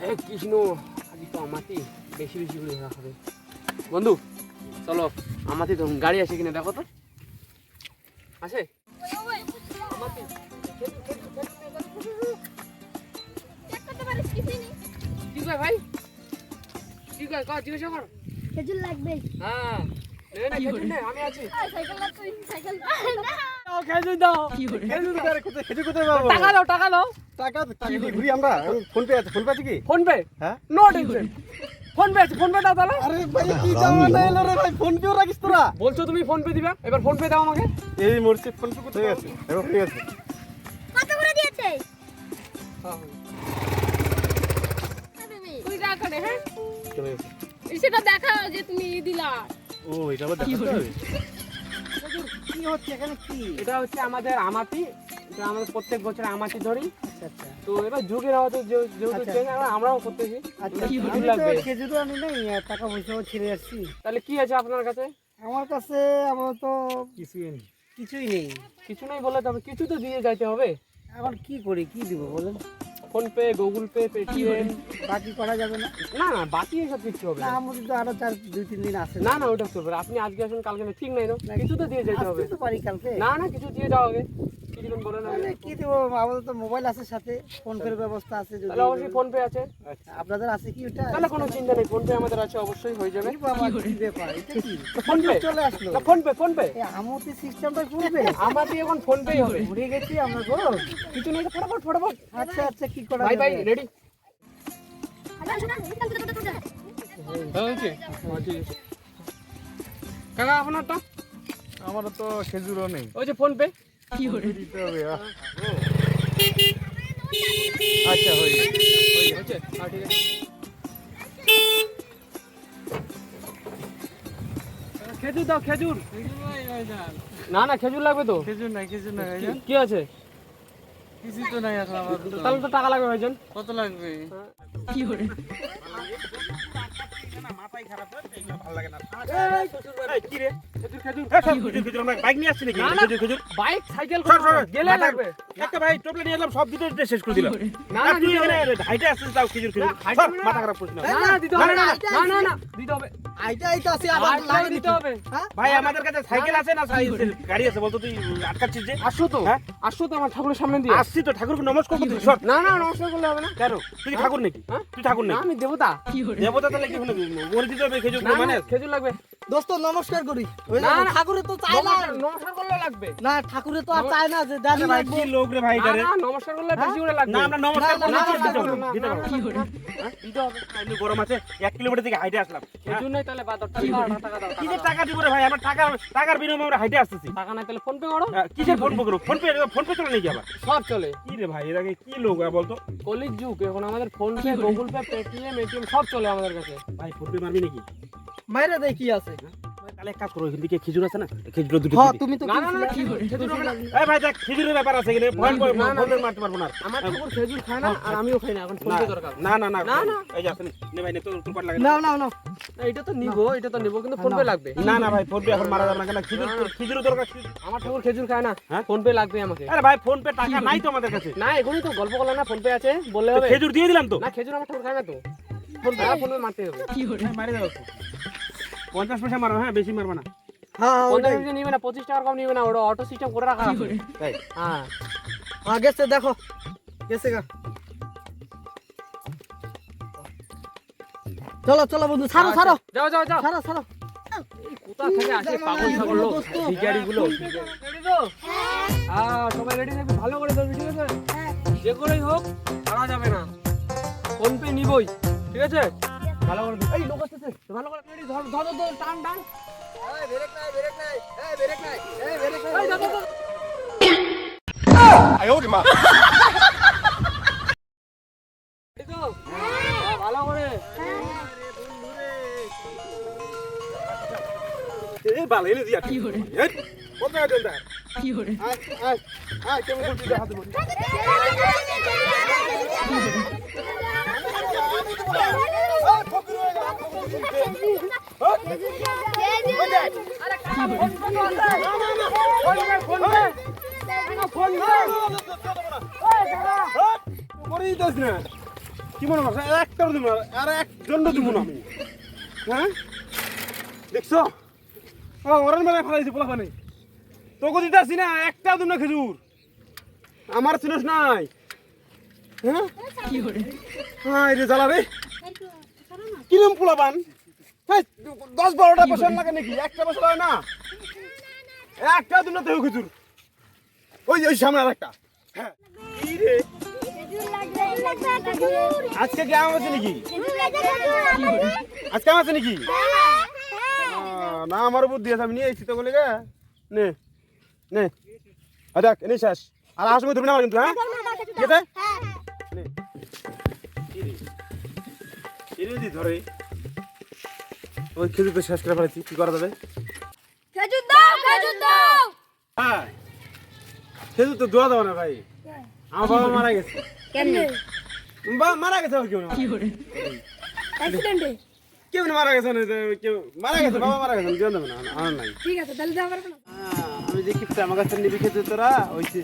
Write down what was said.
হে কৃষ্ণ আজ তো আমাতি বেশি বেশি করে ধরা হবে। বন্ধু চলো আমাতি ধরুন গাড়ি আছে কিনা দেখো তো। আছে? কি কয় ভাই? কি কয়? কয় জিজ্ঞাসা কর। খেজুর লাগবে। হ্যাঁ। আমি আছি। সাইকেল সাইকেল দাও, খেজুর দাও। খেজুর কোথায় কোথায় খেজুর কোথায় পাবো? টাকা দাও টাকা দাও। টাকা টাকা ঘুরি আমরা। ফোন পে আছে ফোন পে আছে কি? ফোন পে হ্যাঁ? নো টেনশন ফোন পে আছে ফোন পে দাও তাহলে। আরে ভাই কি জামানা এলো রে ভাই ফোন পেও রাখিস তোরা। বলছো তুমি ফোন পে দিবে? এবার ফোন পে দাও আমাকে। এই মরছে ফোন পে কোথায় আছে? এবার ঠিক আছে। কত করে দিয়েছে? তুই টাকা নে হ্যাঁ? সেটা দেখা যে তুমি দিলা। ও এটা আবার দেখাতে হবে? কি হচ্ছে এখানে? কি? এটা হচ্ছে আমাদের আমাতি এটা আমাদের প্রত্যেক বছর আমাতি ধরি। আচ্ছা আচ্ছা। তো এবার যুগের হয়তো যে- যেহেতু। চেঞ্জ আমরাও করতেছি আচ্ছা কি আমি লাগবে? তো খেজুরও আনি নাই টাকা পয়সাও ছেড়ে আসছি। তাহলে কি আছে আপনার কাছে? আমার কাছে আপাতত কিছুই নেই। কিছুই নেই। কিছু নেই বলে তবে কিছু তো দিয়ে যাইতে হবে। এখন কি করি কি দিব বলেন? PhonePe Google Pay Paytm বাকি করা যাবে না? না না বাকি এসব কিছু হবে না। আমাদের তো আরও চার দুই তিন দিন আছে। না না ওটা চলবে আপনি আজকে আসুন কালকে ঠিক নাই না? কিছু তো দিয়ে যেতে হবে। পারি কালকে। না না কিছু দিয়ে যাওয়া কি দিবেন বলেন আগে। কি দেবো? আমাদের তো মোবাইল আছে সাথে ফোন পের ব্যবস্থা আছে যদি তাহলে অবশ্যই ফোন পে আছে। আপনাদের আছে কি ওটা? তাহলে কোনো চিন্তা নেই ফোন পে আমাদের আছে অবশ্যই হয়ে যাবে। কি বাবা ব্যাপার? এটা কি? PhonePe. চলে আসলো। PhonePe PhonePe. এই আমতি সিস্টেমটা করবে আমাদের এখন ফোন পে হবে। ঘুরে গেছি আমরা গো কিছু নেই ফটাফট ফটাফট। আচ্ছা আচ্ছা কি করা ভাই ভাই যাবে? রেডি। আচ্ছা কাকা আপনারটা? আমার তো খেজুরও নেই। ওই যে ফোন পে। দিতে হবে আচ্ছা হয়ে গেছে। হ্যাঁ ঠিক আছে খেজুর দাও খেজুর। না না খেজুর লাগবে তো। খেজুর নাই খেজুর নাই কি আছে? কিছু তো নাই এখন আমার তাহলে তো টাকা লাগবে ভাইজান। কত লাগবে? বাইক নিয়ে আসছি নাকি না, না। খেজুর খেজুর বাইক সাইকেল সর, সর, গেলে লাগবে। একটা ভাই টোপলে নিয়ে এলাম সব দিতে শেষ করে দিলাম। না না তুই হাইটে আসছিস তাও খেজুর খেজুর। না, হাইটে সর, হবে না। মাথা খারাপ করিস না না না না না না দিতে হবে। আইটা আইটা আছে আবার লাগিয়ে দিতে হবে ভাই আমাদের কাছে সাইকেল আছে না সাইকেল গাড়ি আছে বলতো তুই আটকাচ্ছিস যে আসো তো হ্যাঁ? আসো তো আমার ঠাকুরের সামনে দিয়ে আসছি তো ঠাকুরকে নমস্কার করতে সর না না নমস্কার করলে হবে না কেন তুই ঠাকুর নাকি হ্যাঁ? তুই ঠাকুর না নাকি আমি দেবতা দেবতা তাহলে কি হলো মরে দিতে হবে খেজুর মানে খেজুর লাগবে দোস্ত নমস্কার করি না, না। ঠাকুরে তো চায় না নমস্কার করলে লাগবে না ঠাকুরে তো আর চায় না যে দাঁড়িয়ে ভাই কি লোক রে ভাই না না নমস্কার করলে বেশি করে লাগবে না আমরা নমস্কার করলে দিতে হবে, দিতে হবে। হ্যাঁ, গরম আছে এক কিলোমিটার থেকে হাইটে আসলাম হ্যাঁ? খেজুর নাই তাহলে টাকা দাও, টাকা টাকা যে দাও। টাকা দিব রে ভাই? আমার টাকা টাকার বিনিময়ে আমরা হাইটে আসতেছি। টাকা নাই তাহলে ফোন পে করো। আহ, কিসের PhonePe PhonePe PhonePe চলে নাকি আবার? সব চলে। কি রে ভাই এর আগে কি লোক বলতো? কলির যুগ এখন আমাদের PhonePe Google Pay Paytm ATM সব চলে আমাদের কাছে। ভাই ফোন পে মারবি নাকি? মাইরে দেয় কি আছে? ভাই, তাহলে কাজ করো এখান থেকে খেজুর আছে না খেজুর দুটো হ্যাঁ তুমি তো না না না খেজুর খেজুর না। এই ভাই দেখ খেজুরের ব্যাপার আছে এখানে ফোন না, না, ফোন মারতে পারব না আমার ঠাকুর খেজুর খায় না আর আমিও খাই না এখন ফোন পে দরকার না না না না, না। এই নে ভাই নে তো তোর লাগে নাও নাও না, এটা তো নিবো এটা তো নিবো কিন্তু ফোন পে লাগবে না না ভাই ফোন পে এখন মারা যাবে না খেজুর খেজুরের দরকার আমার ঠাকুর খেজুর খায় না হ্যাঁ? ফোন পে লাগবে আমাকে আরে ভাই ফোন পে টাকা নাই তো আমাদের কাছে না এখনই তো গল্প করলাম না ফোন পে আছে বললে হবে খেজুর দিয়ে দিলাম তো না খেজুর আমার ঠাকুর খায় না তো ফোন পে ফোন পে মারতে হবে হ্যাঁ, মারি দাও তো। পঞ্চাশ পয়সা মারো হ্যাঁ বেশি মারবা না। হ্যাঁ হ্যাঁ, পঞ্চাশ পয়সা নিবে না পঁচিশ টাকার কম নিবে না ওটা অটো সিস্টেম করে রাখা হ্যাঁ। হ্যাঁ গেছে দেখো। গেছে গা। চলো চলো বন্ধু ছাড়ো ছাড়ো। যাও যাও যাও। ছাড়ো ছাড়ো। কোথা থেকে আসে পাগল ছাগল লোক? ভিখারি। গুলো হ্যাঁ সবাই রেডি থাকবে? ভালো করে ধরবি ঠিক আছে? যে করেই হোক ছাড়া যাবে না। ফোন পে নিবই ঠিক আছে? ভালো করে ভালো করে ধর ধর ধর, টান টান এই, ধর, ধর, ধর। এই তো? হ্যাঁ, ভালো করে এই বাল এনে দিয়া কি করে কত টাকা দেন তার আয় আয় আয় কেমন করছিস হাতে বলি কি মনে করছ একটা দিব না আর একজন দিব না আমি হ্যাঁ দেখছ ও ওরান মানে ফেলাইছি পোলা পানি তোকে দিতে আসি না একটাও দিব না খেজুর আমার চিনস নাই হ্যাঁ হ্যাঁ রে জ্বালা রে। কিরম পোলা পান হ্যাঁ দশ বারোটা বছর লাগে নাকি? একটা বছর হয় না? একটা দিন না তো খেজুর ওই ওই সামনে আর একটা হ্যাঁ আজকে কি আম আছে নাকি? আজকে আম আছে নাকি? না আমার বুদ্ধি আছে আমি নিয়ে এসেছি তো বলে গে। নে নে। দেখ এনে শেষ। আর আসবে তুমি না কিন্তু হ্যাঁ? ঠিক আছে? এনে দি ধরে। ওই খেজুর তো শেষ করে ফেলেছি কি করা যাবে? খেজুর দাও খেজুর দাও! হ্যাঁ। খেজুর তো দোয়া দাও না ভাই। আমার বাবা মারা গেছে। কেমনে? বা- মারা গেছে আর কেউ না? অ্যাক্সিডেন্টে? কেউ না মারা গেছে না কেউ মারা গেছে বাবা মারা গেছে না আমার নাই। ঠিক আছে তাহলে হ্যাঁ, আমি যে কিপটা আমার কাছে নিবি খেতে তোরা ওইছে